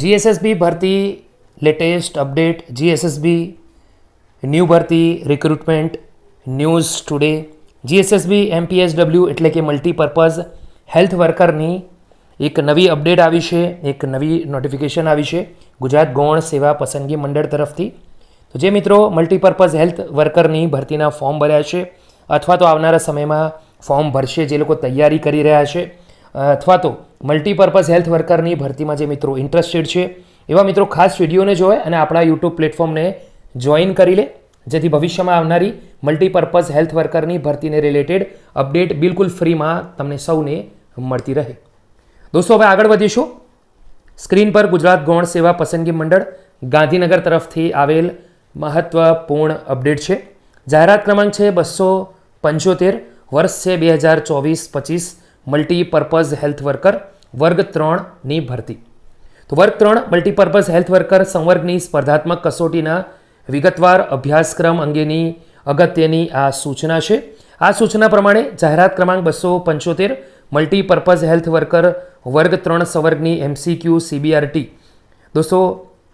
GSSB ભરતી latest update GSSB new ભરતી recruitment news today GSSB MPSW એટલે કે મલ્ટીપર્પઝ હેલ્થ વર્કરની એક નવી અપડેટ આવી છે, એક નવી નોટિફિકેશન આવી છે, ગુજરાત ગૌણ સેવા પસંદગી મંડળ તરફથી. તો જે મિત્રો મલ્ટીપર્પઝ હેલ્થ વર્કરની ભરતીના ફોર્મ ભર્યા છે, અથવા તો આવનારા સમયમાં ફોર્મ ભરશે જે લોકો તૈયારી કરી રહ્યા છે અથવા તો મલ્ટીપર્પઝ હેલ્થ વર્કરની ભરતીમાં જે મિત્રો ઇન્ટરેસ્ટેડ છે, એવા મિત્રો ખાસ વિડીયોને જોવે અને આપણા યુટ્યુબ પ્લેટફોર્મને જોઈન કરી લે, જેથી ભવિષ્યમાં આવનારી મલ્ટીપર્પઝ હેલ્થ વર્કરની ભરતીને રિલેટેડ અપડેટ બિલકુલ ફ્રીમાં તમને સૌને મળતી રહે. દોસ્તો, હવે આગળ વધીશું. સ્ક્રીન પર ગુજરાત ગૌણ સેવા પસંદગી મંડળ ગાંધીનગર તરફથી આવેલ મહત્વપૂર્ણ અપડેટ છે. જાહેરાત ક્રમાંક છે બસો પંચોતેર, વર્ષ છે બે હજાર ચોવીસ પચીસ. મલ્ટીપર્પઝ હેલ્થ વર્કર વર્ગ ત્રણની ભરતી. તો વર્ગ ત્રણ મલ્ટીપર્પઝ હેલ્થ વર્કર સંવર્ગની સ્પર્ધાત્મક કસોટીના વિગતવાર અભ્યાસક્રમ અંગેની અગત્યની આ સૂચના છે. આ સૂચના પ્રમાણે જાહેરાત ક્રમાંક બસો પંચોતેર મલ્ટીપર્પઝ હેલ્થ વર્કર વર્ગ ત્રણ સંવર્ગની એમસીક્યુ સીબીઆરટી દોસ્તો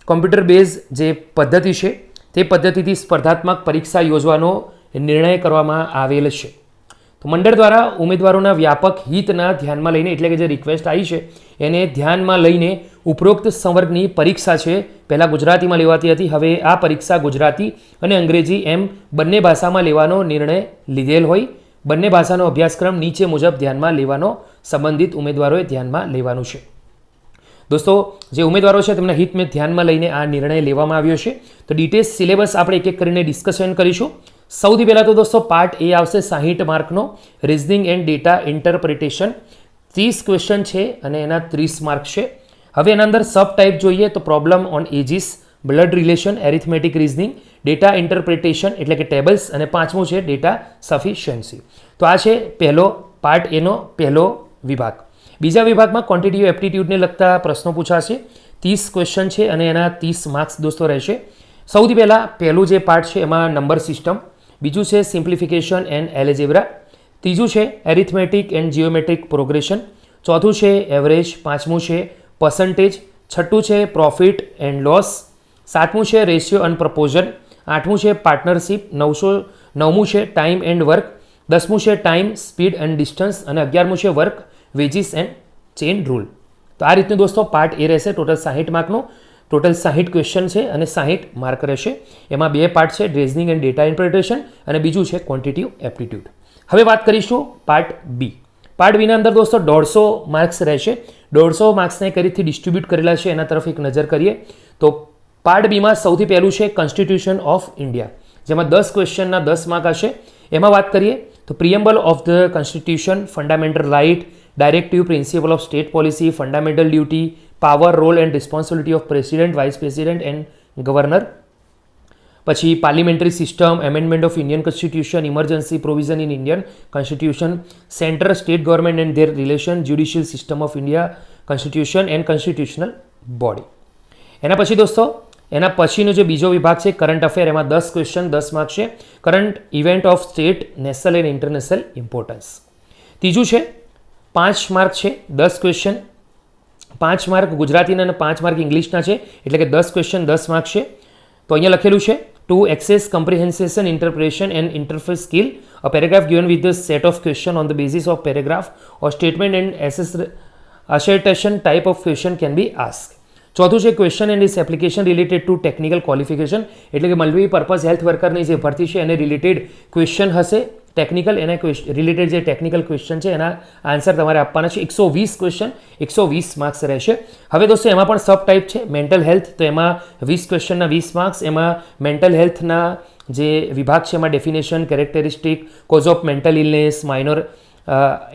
કોમ્પ્યુટર બેઝ જે પદ્ધતિ છે, તે પદ્ધતિથી સ્પર્ધાત્મક પરીક્ષા યોજવાનો નિર્ણય કરવામાં આવેલ છે. તો મંડળ દ્વારા ઉમેદવારોના વ્યાપક હિતના ધ્યાનમાં લઈને, એટલે કે જે રિક્વેસ્ટ આવી છે, એને ધ્યાનમાં લઈને ઉપરોક્ત સંવર્ગની પરીક્ષા છે, પહેલાં ગુજરાતીમાં લેવાતી હતી, હવે આ પરીક્ષા ગુજરાતી અને અંગ્રેજી એમ બંને ભાષામાં લેવાનો નિર્ણય લીધેલ હોય. બંને ભાષાનો અભ્યાસક્રમ નીચે મુજબ ધ્યાનમાં લેવાનો સંબંધિત ઉમેદવારોએ ધ્યાનમાં લેવાનું છે. દોસ્તો, જે ઉમેદવારો છે, તેમના હિતને ધ્યાનમાં લઈને આ નિર્ણય લેવામાં આવ્યો છે. તો ડિટેલ્સ સિલેબસ આપણે એક એક કરીને ડિસ્કશન કરીશું. સૌથી પહેલાં તો દોસ્તો પાર્ટ એ આવશે સાહીઠ માર્કનો. રિઝનિંગ એન્ડ ડેટા ઇન્ટરપ્રિટેશન ત્રીસ ક્વેશ્ચન છે અને એના ત્રીસ માર્ક છે. હવે એના અંદર સબ ટાઈપ જોઈએ તો problem on ages blood relation arithmetic reasoning data interpretation એટલે કે ટેબલ્સ અને પાંચમું છે ડેટા સફિશિયન્સી તો આ છે પહેલો પાર્ટ એનો પહેલો વિભાગ. બીજા વિભાગમાં ક્વોન્ટિટી એપ્ટિટ્યૂડને લગતા પ્રશ્નો પૂછાશે. ત્રીસ ક્વેશ્ચન છે અને એના ત્રીસ માર્ક્સ દોસ્તો રહેશે. સૌથી પહેલાં પહેલું જે પાર્ટ છે એમાં નંબર સિસ્ટમ બીજું છે સિમ્પ્લિફિકેશન એન્ડ એલેજેબ્રા. ત્રીજું છે એરિથમેટિક એન્ડ જીઓમેટ્રિક પ્રોગ્રેશન. ચોથું છે એવરેજ. પાંચમું છે પર્સન્ટેજ. છઠ્ઠું છે પ્રોફિટ એન્ડ લોસ. સાતમું છે રેશિયો એન્ડ પ્રપોઝન. આઠમું છે પાર્ટનરશિપ. નવસો, નવમું છે ટાઈમ એન્ડ વર્ક. દસમું છે ટાઈમ, સ્પીડ એન્ડ ડિસ્ટન્સ. અને અગિયારમું છે work, wages and chain rule. તો આ રીતનું દોસ્તો પાર્ટ એ રહેશે, ટોટલ સાહીઠ માર્કનું. ટોટલ સાહીઠ ક્વેશ્ચન છે અને સાહીઠ માર્ક રહેશે. એમાં બે પાર્ટ છે ડ્રેઝનિંગ એન્ડ ડેટા ઇન્ટરપ્રિટેશન અને બીજું છે ક્વોન્ટિટિવ એપ્ટિટ્યૂડ હવે વાત કરીશું પાર્ટ બી પાર્ટ બીના અંદર દોસ્તો દોઢસો માર્ક્સ રહેશે. દોઢસો માર્ક્સને કઈ રીતથી ડિસ્ટ્રીબ્યુટ કરેલા છે એના તરફ એક નજર કરીએ. તો પાર્ટ બીમાં સૌથી પહેલું છે કોન્સ્ટિટ્યુશન ઓફ ઇન્ડિયા જેમાં દસ ક્વેશ્ચનના દસ માર્ક હશે. એમાં વાત કરીએ તો preamble of the constitution fundamental right directive principle of state policy fundamental duty power role and responsibility of president vice president and governor પછી parliamentary system amendment of Indian constitution emergency provision in Indian constitution centre state government and their relation judicial system of India constitution and constitutional body એના પછી દોસ્તો, એના પછીનો જે બીજો વિભાગ છે કરંટ અફેર એમાં દસ ક્વેશ્ચન દસ માર્ક છે. Current event of state national and international importance ત્રીજું છે, પાંચ માર્ક છે, દસ ક્વેશ્ચન પાંચ માર્ક ગુજરાતીના અને પાંચ માર્ક ઇંગ્લિશના છે, એટલે કે દસ ક્વેશ્ચન દસ માર્ક છે. તો અહીંયા લખેલું છે to access comprehension interpretation and interface skill a paragraph given with the set of question on the basis of paragraph or statement and assess assertion type of question can be ask ચોથું છે question and is application related to technical qualification એટલે કે multipurpose health વર્કરની જે ભરતી છે, એને related question હશે. ટેકનિકલ એને રિલેટેડ જે ટેકનિકલ ક્વેશ્ચન છે, એના આન્સર તમારે આપવાના છે. એકસો વીસ ક્વેશ્ચન એકસો વીસ માર્ક્સ રહેશે. હવે દોસ્તો, એમાં પણ સબ ટાઈપ છે મેન્ટલ હેલ્થ તો એમાં વીસ ક્વેશ્ચનના વીસ માર્ક્સ એમાં મેન્ટલ હેલ્થના જે વિભાગ છે, એમાં definition characteristic cause of mental illness minor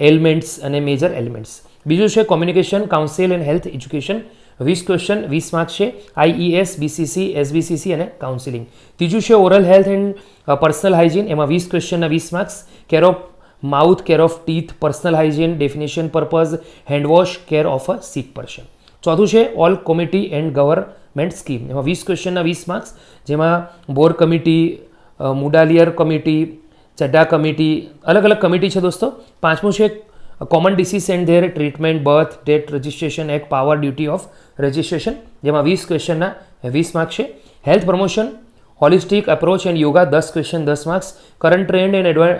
elements અને મેજર એલિમેન્ટ્સ બીજું છે communication council and health education વીસ ક્વેશ્ચન વીસ માર્ક્સ છે આઈઈએસ બીસીસી એસબીસીસી અને કાઉન્સિલિંગ ત્રીજું છે oral health and personal hygiene એમાં વીસ ક્વેશ્ચનના વીસ marks care of mouth care of teeth personal hygiene definition purpose handwash care of a sick person ચોથું છે all committee and government scheme એમાં વીસ ક્વેશ્ચનના વીસ માર્ક્સ જેમાં Bhore committee Mudaliar committee Chadha committee અલગ અલગ કમિટી છે દોસ્તો. પાંચમું છે common disease and their treatment birth date registration એક પાવર ડ્યુટી ઓફ રજિસ્ટ્રેશન જેમાં વીસ ક્વેશ્ચનના વીસ માર્ક્સ છે. Health promotion holistic approach and yoga દસ ક્વેશ્ચન દસ marks current trend and advance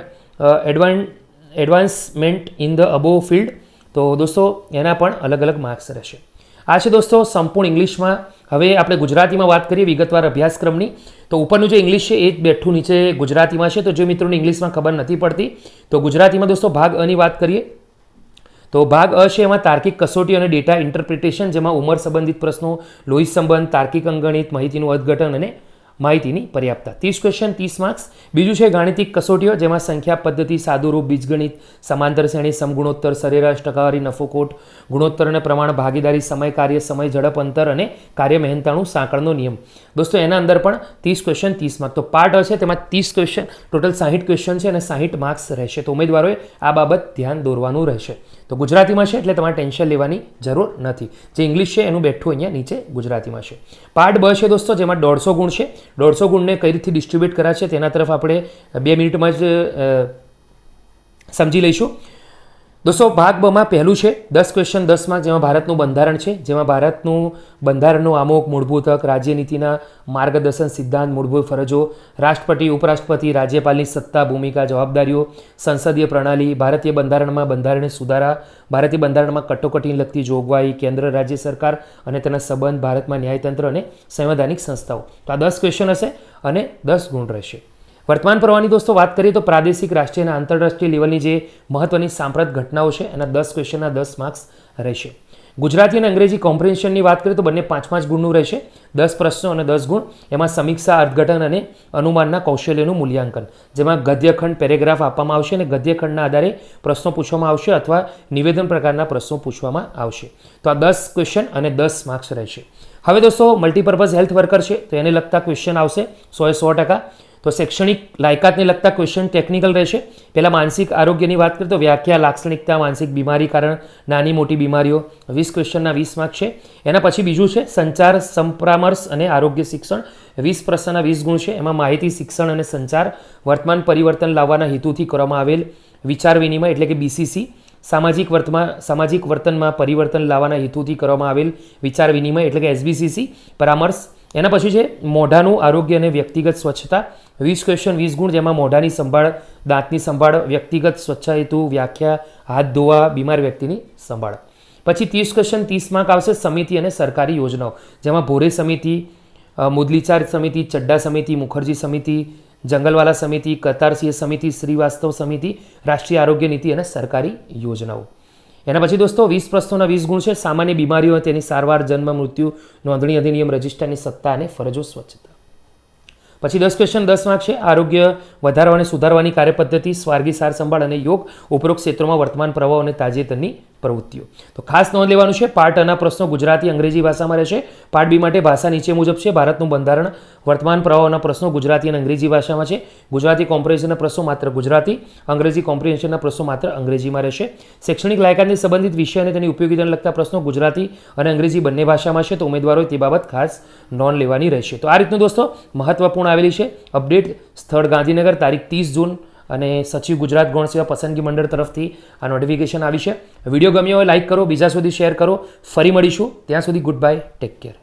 advance advancement in the અબો field તો દોસ્તો, એના પણ અલગ અલગ માર્ક્સ રહેશે. આ છે દોસ્તો સંપૂર્ણ ઇંગ્લિશમાં હવે આપણે ગુજરાતીમાં વાત કરીએ વિગતવાર અભ્યાસક્રમની. તો ઉપરનું જે ઇંગ્લિશ છે, એ જ બેઠું નીચે ગુજરાતીમાં છે. તો જે મિત્રોને ઇંગ્લિશમાં ખબર નથી પડતી, તો ગુજરાતીમાં દોસ્તો ભાગ અની વાત કરીએ. તો ભાગ અ છે એમાં તાર્કિક કસોટી અને ડેટા ઇન્ટરપ્રિટેશન જેમાં ઉંમર સંબંધિત પ્રશ્નો, લોહી સંબંધ, તાર્કિક અંગણિત, માહિતીનું અર્થઘટન અને માહિતીની પર્યાપ્તતા. ત્રીસ ક્વેશ્ચન ત્રીસ માર્ક્સ બીજું છે ગાણિતિક કસોટીઓ, જેમાં સંખ્યા, પદ્ધતિ, સાદુરૂપ, બીજગણિત, સમાંતર શ્રેણી, સમગુણોત્તર, સરેરાશ, ટકાવારી, નફોકોટ, ગુણોત્તર અને પ્રમાણ, ભાગીદારી, સમય, કાર્ય, સમય, ઝડપ, અંતર અને કાર્ય, મહેનતાણું, સાંકળનો નિયમ. દોસ્તો, એના અંદર પણ ત્રીસ ક્વેશ્ચન ત્રીસ માર્ક તો પાર્ટ હશે તેમાં ત્રીસ ક્વેશ્ચન ટોટલ સાહીઠ ક્વેશ્ચન છે અને સાહીઠ માર્ક્સ રહેશે. તો ઉમેદવારોએ આ બાબત ધ્યાન દોરવાનું રહેશે. તો ગુજરાતીમાં છે એટલે તમારે ટેન્શન લેવાની જરૂર નથી. જે ઇંગ્લિશ છે એનું બેઠું અહીંયા નીચે ગુજરાતીમાં છે. પાર્ટ બ છે દોસ્તો, જેમાં દોઢસો ગુણ છે. દોઢસો ગુણને કઈ રીતે ડિસ્ટ્રીબ્યુટ કર્યા છે તેના તરફ આપણે બે મિનિટમાં જ સમજી લઈશું. દોસ્તો, ભાગ બમાં પહેલું છે, દસ ક્વેશ્ચન દસમાં, જેમાં ભારતનું બંધારણ છે, જેમાં ભારતનું બંધારણનું આમુખ મૂળભૂત હક, રાજ્યનીતિના માર્ગદર્શન સિદ્ધાંત, મૂળભૂત ફરજો, રાષ્ટ્રપતિ, ઉપરાષ્ટ્રપતિ, રાજ્યપાલની સત્તા, ભૂમિકા, જવાબદારીઓ, સંસદીય પ્રણાલી, ભારતીય બંધારણમાં બંધારણીય સુધારા, ભારતીય બંધારણમાં કટોકટીને લગતી જોગવાઈ, કેન્દ્ર રાજ્ય સરકાર અને તેના સંબંધ, ભારતમાં ન્યાયતંત્ર અને સંવૈધાનિક સંસ્થાઓ. તો આ દસ ક્વેશ્ચન હશે અને દસ ગુણ રહેશે. વર્તમાન પ્રવાહની દોસ્તો, વાત કરીએ તો પ્રાદેશિક, રાષ્ટ્રીય અને આંતરરાષ્ટ્રીય લેવલની જે મહત્વની સાંપ્રત ઘટનાઓ છે, એના દસ ક્વેશ્ચનના દસ માર્ક્સ રહેશે. ગુજરાતી અને અંગ્રેજી કોમ્પ્રિહેન્શનની વાત કરીએ તો બંને પાંચ પાંચ ગુણનું રહેશે. દસ પ્રશ્નો અને દસ ગુણ. એમાં સમીક્ષા, અર્થઘટન અને અનુમાનના કૌશલ્યનું મૂલ્યાંકન. જેમાં ગદ્યખંડ પેરેગ્રાફ આપવામાં આવશે અને ગદ્યખંડના આધારે પ્રશ્નો પૂછવામાં આવશે અથવા નિવેદન પ્રકારના પ્રશ્નો પૂછવામાં આવશે. તો આ દસ ક્વેશ્ચન અને દસ માર્ક્સ રહેશે. હવે દોસ્તો મલ્ટીપર્પઝ હેલ્થ વર્કર છે, તો એને લગતા ક્વેશ્ચન આવશે. સો એ સો ટકા. તો શૈક્ષણિક લાયકાતને લગતા ક્વેશ્ચન ટેકનિકલ રહેશે. પહેલાં માનસિક આરોગ્યની વાત કરીએ તો વ્યાખ્યા, લાક્ષણિકતા, માનસિક બીમારી કારણ, નાની મોટી બીમારીઓ, વીસ ક્વેશ્ચનના વીસ માર્ક છે. એના પછી બીજું છે સંચાર, સંપરામર્શ અને આરોગ્ય શિક્ષણ. વીસ પ્રશ્નના વીસ ગુણ છે. એમાં માહિતી, શિક્ષણ અને સંચાર, વર્તમાન પરિવર્તન લાવવાના હેતુથી કરવામાં આવેલ વિચાર વિનિમય એટલે કે બીસીસી સામાજિક વર્તમાં સામાજિક વર્તનમાં પરિવર્તન લાવવાના હેતુથી કરવામાં આવેલ વિચાર વિનિમય એટલે કે એસબીસીસી પરામર્શ. એના પછી છે મોઢાનું આરોગ્ય અને વ્યક્તિગત સ્વચ્છતા. વીસ ક્વેશ્ચન વીસ ગુણ જેમાં મોઢાની સંભાળ, દાંતની સંભાળ, વ્યક્તિગત સ્વચ્છા હેતુ, વ્યાખ્યા, હાથ ધોવા, બીમાર વ્યક્તિની સંભાળ. પછી ત્રીસ ક્વેશ્ચન ત્રીસ માર્ક આવશે સમિતિ અને સરકારી યોજનાઓ, જેમાં ભોરે સમિતિ મુદલીચાર સમિતિ, ચડ્ડા સમિતિ, મુખર્જી સમિતિ, જંગલવાલા સમિતિ કતારસિંહ સમિતિ, શ્રીવાસ્તવ સમિતિ, રાષ્ટ્રીય આરોગ્ય નીતિ અને સરકારી યોજનાઓ. એના પછી દોસ્તો, વીસ પ્રશ્નોના વીસ ગુણ છે. સામાન્ય બીમારીઓ, તેની સારવાર, જન્મ, મૃત્યુ, નોંધણી, અધિનિયમ રજિસ્ટરની સત્તા અને ફરજો સ્વચ્છતા. પછી દસ ક્વેશ્ચન દસ માર્ક છે. આરોગ્ય વધારવા અને સુધારવાની કાર્યપદ્ધતિ, સ્વાર્ગી સાર સંભાળ અને યોગ ઉપરોક્ત ક્ષેત્રોમાં વર્તમાન પ્રવાહ અને તાજેતરની પ્રવૃત્તિઓ. તો ખાસ નોંધ લેવાનું છે, પાર્ટ અના પ્રશ્નો ગુજરાતી અંગ્રેજી ભાષામાં રહેશે. પાર્ટ બી માટે ભાષા નીચે મુજબ છે, ભારતનું બંધારણ, વર્તમાન પ્રવાહોના પ્રશ્નો ગુજરાતી અને અંગ્રેજી ભાષામાં છે. ગુજરાતી કોમ્પ્રિહેન્શનના પ્રશ્નો માત્ર ગુજરાતી, અંગ્રેજી કોમ્પ્રિહેન્શનના પ્રશ્નો માત્ર અંગ્રેજીમાં રહેશે. શૈક્ષણિક લાયકાતને સંબંધિત વિષય અને તેની ઉપયોગીતાને લગતા પ્રશ્નો ગુજરાતી અને અંગ્રેજી બંને ભાષામાં છે. તો ઉમેદવારોએ તે બાબત ખાસ નોંધ લેવાની રહેશે. તો આ રીતનું દોસ્તો મહત્વપૂર્ણ આવેલી છે. અપડેટ સ્થળ ગાંધીનગર, તારીખ ત્રીસ જૂન અને સચિવ ગુજરાત ગૌણ સેવા પસંદગી મંડળ તરફથી આ નોટિફિકેશન આવી છે. વીડિયો ગમ્યો હોય લાઇક કરો, બીજા સુધી શેર કરો. ફરી મળીશું. ત્યાં સુધી ગુડ બાય ટેક કેર